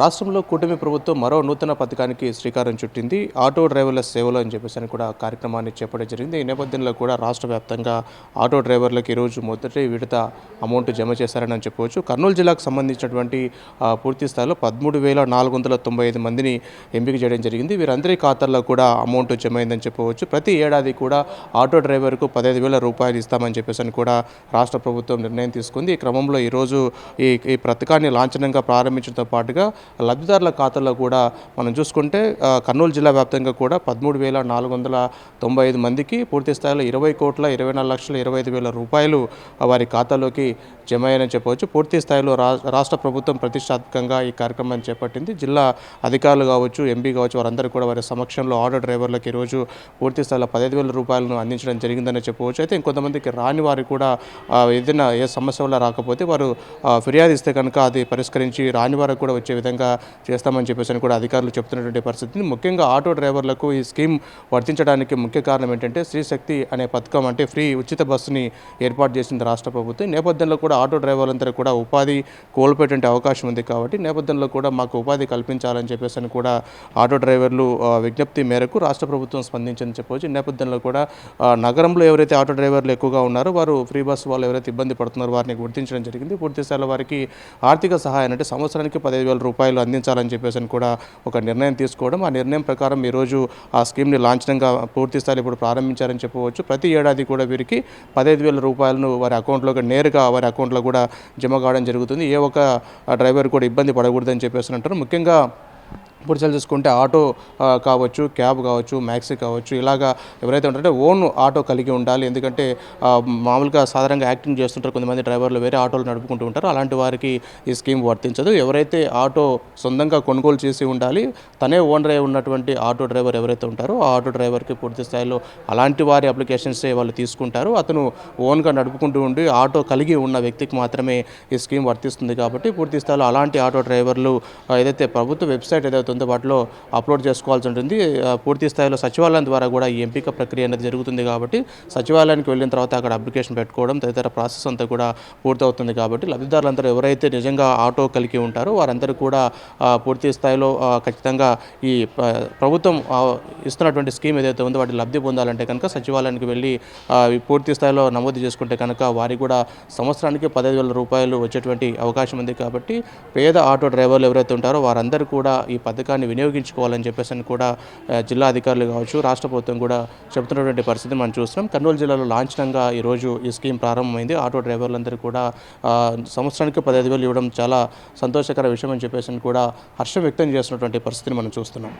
రాష్ట్రంలో కూటమి ప్రభుత్వం మరో నూతన పథకానికి శ్రీకారం చుట్టింది. ఆటో డ్రైవర్ల సేవలు అని చెప్పేసి అని కూడా కార్యక్రమాన్ని చేపట్టడం జరిగింది. ఈ నేపథ్యంలో కూడా రాష్ట్ర వ్యాప్తంగా ఆటో డ్రైవర్లకు ఈరోజు మొదటి విడత అమౌంట్ జమ చేశారని చెప్పవచ్చు. కర్నూలు జిల్లాకు సంబంధించినటువంటి పూర్తి స్థాయిలో పదమూడు వేల నాలుగు వందల తొంభై ఐదు మందిని ఎంపిక చేయడం జరిగింది. వీరందరి ఖాతాల్లో కూడా అమౌంట్ జమ అయిందని చెప్పవచ్చు. ప్రతి ఏడాది కూడా ఆటో డ్రైవర్కు పదహైదు వేల రూపాయలు ఇస్తామని చెప్పేసి అని కూడా రాష్ట్ర ప్రభుత్వం నిర్ణయం తీసుకుంది. ఈ క్రమంలో ఈరోజు ఈ ఈ పథకాన్ని లాంఛనంగా ప్రారంభించడంతో పాటుగా లబ్ధిదారుల ఖాతాలో కూడా మనం చూసుకుంటే కర్నూలు జిల్లా వ్యాప్తంగా కూడా పదమూడు వేల నాలుగు వందల తొంభై ఐదు మందికి పూర్తి స్థాయిలో ఇరవై కోట్ల ఇరవై నాలుగు లక్షల ఇరవై ఐదు వేల రూపాయలు వారి ఖాతాలోకి జమయ్యాయని చెప్పవచ్చు. పూర్తి స్థాయిలో రా రాష్ట్ర ప్రభుత్వం ప్రతిష్టాత్మకంగా ఈ కార్యక్రమాన్ని చేపట్టింది. జిల్లా అధికారులు కావచ్చు ఎంపీ కావచ్చు వారందరూ కూడా వారి సమక్షంలో ఆటో డ్రైవర్లకు ఈరోజు పూర్తి స్థాయిలో పదహైదు వేల రూపాయలను అందించడం జరిగిందని చెప్పవచ్చు. అయితే ఇంకొంతమందికి రాని వారు కూడా ఏదైనా ఏ సమస్య వల్ల రాకపోతే వారు ఫిర్యాదు ఇస్తే కనుక అది పరిష్కరించి రాని వారికి కూడా వచ్చే విధంగా చేస్తామని చెప్పేసి అని కూడా అధికారులు చెప్తున్నటువంటి పరిస్థితిని ముఖ్యంగా ఆటో డ్రైవర్లకు ఈ స్కీమ్ వర్తించడానికి ముఖ్య కారణం ఏంటంటే స్త్రీ శక్తి అనే పథకం అంటే ఫ్రీ ఉచిత బస్సుని ఏర్పాటు చేసింది రాష్ట్ర ప్రభుత్వం. ఈ నేపథ్యంలో కూడా ఆటో డ్రైవర్లందరూ కూడా ఉపాధి కోల్పోయేటువంటి అవకాశం ఉంది కాబట్టి నేపథ్యంలో కూడా మాకు ఉపాధి కల్పించాలని చెప్పేసి అని కూడా ఆటో డ్రైవర్లు విజ్ఞప్తి మేరకు రాష్ట్ర ప్రభుత్వం స్పందించని చెప్పవచ్చు. ఈ నేపథ్యంలో కూడా నగరంలో ఎవరైతే ఆటో డ్రైవర్లు ఎక్కువగా ఉన్నారో వారు ఫ్రీ బస్ వాళ్ళు ఎవరైతే ఇబ్బంది పడుతున్నారో వారిని గుర్తించడం జరిగింది. పూర్తి స్థాయిలో వారికి ఆర్థిక సహాయం అంటే సంవత్సరానికి పదిహేను వేల రూపాయలు అందించాలని చెప్పేసి అని కూడా ఒక నిర్ణయం తీసుకోవడం ఆ నిర్ణయం ప్రకారం ఈరోజు ఆ స్కీమ్ని లాంఛనంగా పూర్తి స్థాయిలో ఇప్పుడు ప్రారంభించారని చెప్పవచ్చు. ప్రతి ఏడాది కూడా వీరికి పదహైదు వేల రూపాయలను వారి అకౌంట్లోకి నేరుగా వారి అకౌంట్లో కూడా జమ కావడం జరుగుతుంది. ఏ ఒక్క డ్రైవర్ కూడా ఇబ్బంది పడకూడదని చెప్పేసి అంటారు. ముఖ్యంగా ఇప్పుడు చాలా చూసుకుంటే ఆటో కావచ్చు క్యాబ్ కావచ్చు మ్యాక్సీ కావచ్చు ఇలాగా ఎవరైతే ఉంటారో ఓన్ ఆటో కలిగి ఉండాలి. ఎందుకంటే మామూలుగా సాధారణంగా యాక్టింగ్ చేస్తుంటారు కొంతమంది డ్రైవర్లు వేరే ఆటోలు నడుపుకుంటూ ఉంటారు. అలాంటి వారికి ఈ స్కీమ్ వర్తించదు. ఎవరైతే ఆటో సొంతంగా కొనుగోలు చేసి ఉండాలి తనే ఓనర్ అయి ఉన్నటువంటి ఆటో డ్రైవర్ ఎవరైతే ఉంటారో ఆ ఆటో డ్రైవర్కి పూర్తి స్థాయిలో అలాంటి వారి అప్లికేషన్సే వాళ్ళు తీసుకుంటారు. అతను ఓన్గా నడుపుకుంటూ ఉండి ఆటో కలిగి ఉన్న వ్యక్తికి మాత్రమే ఈ స్కీమ్ వర్తిస్తుంది కాబట్టి పూర్తి స్థాయిలో అలాంటి ఆటో డ్రైవర్లు ఏదైతే ప్రభుత్వ వెబ్సైట్ ఏదైతే ఉందో వాటిలో అప్లోడ్ చేసుకోవాల్సి ఉంటుంది. పూర్తి స్థాయిలో సచివాలయం ద్వారా కూడా ఈ ఎంపిక ప్రక్రియ అనేది జరుగుతుంది కాబట్టి సచివాలయానికి వెళ్ళిన తర్వాత అక్కడ అప్లికేషన్ పెట్టుకోవడం తదితర ప్రాసెస్ అంతా కూడా పూర్తవుతుంది కాబట్టి లబ్ధిదారులందరూ ఎవరైతే నిజంగా ఆటో కలిగి ఉంటారో వారందరూ కూడా పూర్తి స్థాయిలో ఖచ్చితంగా ఈ ప్రభుత్వం ఇస్తున్నటువంటి స్కీమ్ ఏదైతే ఉందో వాటి లబ్ధి పొందాలంటే కనుక సచివాలయానికి వెళ్ళి పూర్తి స్థాయిలో నమోదు చేసుకుంటే కనుక వారికి కూడా సంవత్సరానికి పదహైదు వేల రూపాయలు వచ్చేటువంటి అవకాశం ఉంది కాబట్టి పేద ఆటో డ్రైవర్లు ఎవరైతే ఉంటారో వారందరూ కూడా ఈ పథకాన్ని వినియోగించుకోవాలని చెప్పేసి అని కూడా జిల్లా అధికారులు కావచ్చు రాష్ట్ర ప్రభుత్వం కూడా చెబుతున్నటువంటి పరిస్థితి మనం చూస్తున్నాం. కర్నూలు జిల్లాలో లాంఛనంగా ఈరోజు ఈ స్కీమ్ ప్రారంభమైంది. ఆటో డ్రైవర్లందరూ కూడా సంవత్సరానికి పదహైదు వేలు ఇవ్వడం చాలా సంతోషకర విషయం అని చెప్పేసి అని కూడా హర్షం వ్యక్తం చేస్తున్నటువంటి పరిస్థితిని మనం చూస్తున్నాం.